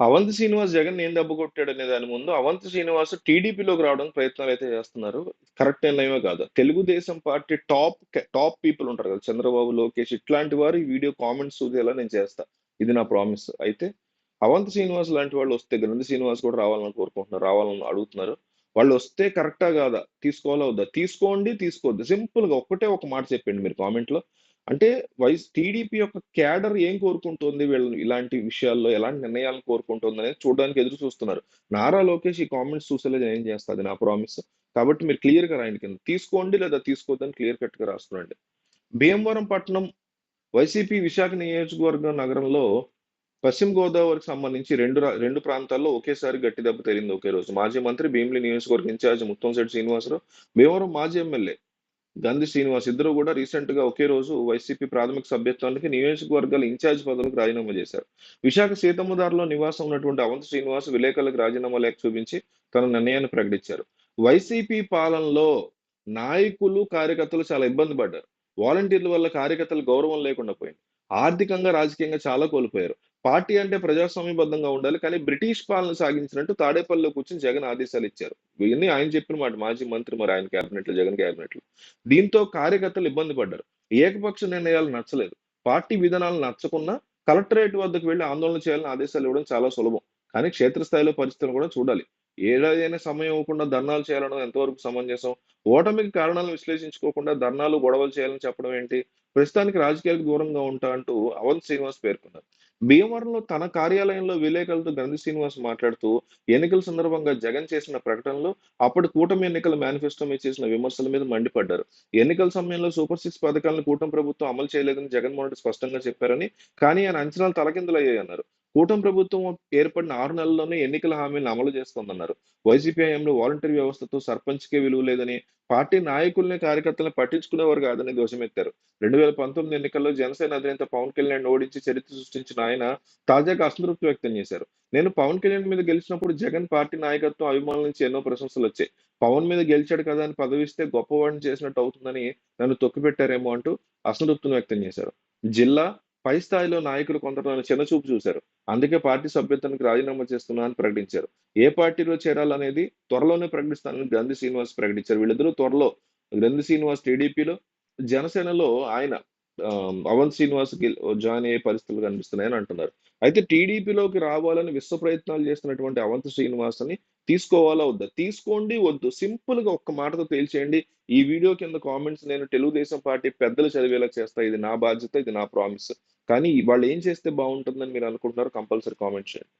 అవంతి శ్రీనివాస్ జగన్ ఏం దెబ్బ కొట్టాడనే దాని ముందు అవంతి శ్రీనివాస్ టీడీపీలోకి రావడానికి ప్రయత్నాలు అయితే చేస్తున్నారు. కరెక్ట్ ఏమో కాదు. Telugu Desam party top top people ఉంటారు కదా చంద్రబాబు లోకేష్ ఇట్లాంటి వారు ఈ వీడియో కామెంట్స్ చూసేలా నేను చేస్తా. ఇది నా ప్రామిస్. అయితే అవంతి శ్రీనివాస్ లాంటి వాళ్ళు వస్తే గ్రంథి శ్రీనివాస్ కూడా రావాలని కోరుకుంటున్నారు రావాలని అడుగుతున్నారు. వాళ్ళు వస్తే కరెక్టా కాదా? తీసుకోవాలా వద్దా? తీసుకోండి తీసుకోవద్దు. సింపుల్గా ఒక్కటే ఒక మాట చెప్పండి మీరు కామెంట్లో. అంటే వైస్ టీడీపీ యొక్క క్యాడర్ ఏం కోరుకుంటుంది? వీళ్ళు ఇలాంటి విషయాల్లో ఎలాంటి నిర్ణయాలను కోరుకుంటుంది అనేది చూడడానికి ఎదురు చూస్తున్నారు. నారా లోకేష్ ఈ కామెంట్స్ చూసేలా ఏం చేస్తుంది? నా ప్రామిస్. కాబట్టి మీరు క్లియర్గా రాయండి కింద. తీసుకోండి లేదా తీసుకోవద్దని క్లియర్ కట్గా రాస్తున్నాండి భీమవరం పట్టణం వైసీపీ విశాఖ నియోజకవర్గం నగరంలో పశ్చిమ గోదావరికి సంబంధించి రెండు రెండు ప్రాంతాల్లో ఒకేసారి గట్టి దెబ్బ తేలింది ఒకే రోజు. మాజీ మంత్రి భీమిలి నియోజకవర్గ ఇన్ఛార్జ్ ముత్తంశెట్టి శ్రీనివాసరావు భీమవరం మాజీ ఎమ్మెల్యే గంధి శ్రీనివాస్ ఇద్దరు కూడా రీసెంట్గా ఒకే రోజు వైసీపీ ప్రాథమిక సభ్యత్వానికి నియోజకవర్గాల ఇన్ఛార్జ్ పదవులకు రాజీనామా చేశారు. విశాఖ సీతమ్మదారులో నివాసం ఉన్నటువంటి అవంతి శ్రీనివాస్ విలేకరులకు రాజీనామా లేఖ చూపించి తన నిర్ణయాన్ని ప్రకటించారు. వైసీపీ పాలనలో నాయకులు కార్యకర్తలు చాలా ఇబ్బంది పడ్డారు. వాలంటీర్ల వల్ల కార్యకర్తలు గౌరవం లేకుండా పోయింది. ఆర్థికంగా రాజకీయంగా చాలా కోల్పోయారు. పార్టీ అంటే ప్రజాస్వామ్యబద్ధంగా ఉండాలి కానీ బ్రిటిష్ పాలన సాగించినట్టు తాడేపల్లిలో కూర్చొని జగన్ ఆదేశాలు ఇచ్చారు. ఇవన్నీ ఆయన చెప్పిన మాట మాజీ మంత్రి మరి ఆయన క్యాబినెట్లు జగన్ క్యాబినెట్లు. దీంతో కార్యకర్తలు ఇబ్బంది పడ్డారు. ఏకపక్ష నిర్ణయాలు నచ్చలేదు. పార్టీ విధానాలు నచ్చకున్నా కలెక్టరేట్ వద్దకు వెళ్ళి ఆందోళన చేయాలని ఆదేశాలు ఇవ్వడం చాలా సులభం. కానీ క్షేత్రస్థాయిలో పరిస్థితులను కూడా చూడాలి. ఏడాదైనా సమయం ఇవ్వకుండా ధర్నాలు చేయాలని ఎంతవరకు సమంజసం? ఓటమికి కారణాలను విశ్లేషించుకోకుండా ధర్నాలు గొడవలు చేయాలని చెప్పడం ఏంటి? ప్రస్తుతానికి రాజకీయాలకు దూరంగా ఉంటా అంటూ అవంత్ శ్రీనివాస్ పేర్కొన్నారు. భీమవరంలో తన కార్యాలయంలో విలేకరులతో గంధి శ్రీనివాస్ మాట్లాడుతూ ఎన్నికల సందర్భంగా జగన్ చేసిన ప్రకటనలో అప్పటి కూటమి ఎన్నికల మేనిఫెస్టో మీద చేసిన విమర్శల మీద మండిపడ్డారు. ఎన్నికల సమయంలో సూపర్ సిక్స్ పథకాలను కూటమి ప్రభుత్వం అమలు చేయలేదని జగన్మోహన్ రెడ్డి స్పష్టంగా చెప్పారని కానీ ఆయన అంచనాలు తలకిందులయ్యాయన్నారు. కూటమి ప్రభుత్వం ఏర్పడిన ఆరు నెలల్లోనే ఎన్నికల హామీలను అమలు చేస్తోందన్నారు. వైసీపీ హయాంలో వాలంటరీ వ్యవస్థతో సర్పంచ్కే విలువ లేదని పార్టీ నాయకుల్ని కార్యకర్తలను పట్టించుకునేవారు కాదని దోషమెత్తారు. రెండు వేల పంతొమ్మిది ఎన్నికల్లో జనసేన అధినేత పవన్ కళ్యాణ్ ఓడించి చరిత్ర సృష్టించిన ఆయన తాజాగా అసంతృప్తి వ్యక్తం చేశారు. నేను పవన్ కళ్యాణ్ మీద గెలిచినప్పుడు జగన్ పార్టీ నాయకత్వం అభిమానుల నుంచి ఎన్నో ప్రశంసలు వచ్చాయి. పవన్ మీద గెలిచాడు కదా అని పదవిస్తే గొప్పవాడిని చేసినట్టు అవుతుందని నన్ను తొక్కిపెట్టారేమో అంటూ అసంతృప్తిని వ్యక్తం చేశారు. జిల్లా పై స్థాయిలో నాయకులు కొందరు నన్ను చిన్నచూపు చూశారు. అందుకే పార్టీ సభ్యత్వానికి రాజీనామా చేస్తున్నా అని ప్రకటించారు. ఏ పార్టీలో చేరాలనేది త్వరలోనే ప్రకటిస్తానని గ్రంథి శ్రీనివాస్ ప్రకటించారు. వీళ్ళిద్దరూ త్వరలో గ్రంథి శ్రీనివాస్ టీడీపీలో జనసేనలో ఆయన ఆ, అవంత్ శ్రీనివాస్ జాయిన్ అయ్యే పరిస్థితులు కనిపిస్తున్నాయని అంటున్నారు. అయితే టీడీపీలోకి రావాలని విశ్వ ప్రయత్నాలు చేస్తున్నటువంటి అవంత్ శ్రీనివాస్‌ని తీసుకోవాలా వద్దా? తీసుకోండి వద్దు. సింపుల్గా ఒక్క మాటతో తేల్చేయండి. ఈ వీడియో కింద కామెంట్స్ నేను తెలుగుదేశం పార్టీ పెద్దలు చదివేలా చేస్తా. ఇది నా బాధ్యత ఇది నా ప్రామిస్. కానీ వాళ్ళు ఏం చేస్తే బాగుంటుందని మీరు అనుకుంటున్నారు కంపల్సరీ కామెంట్ చేయండి.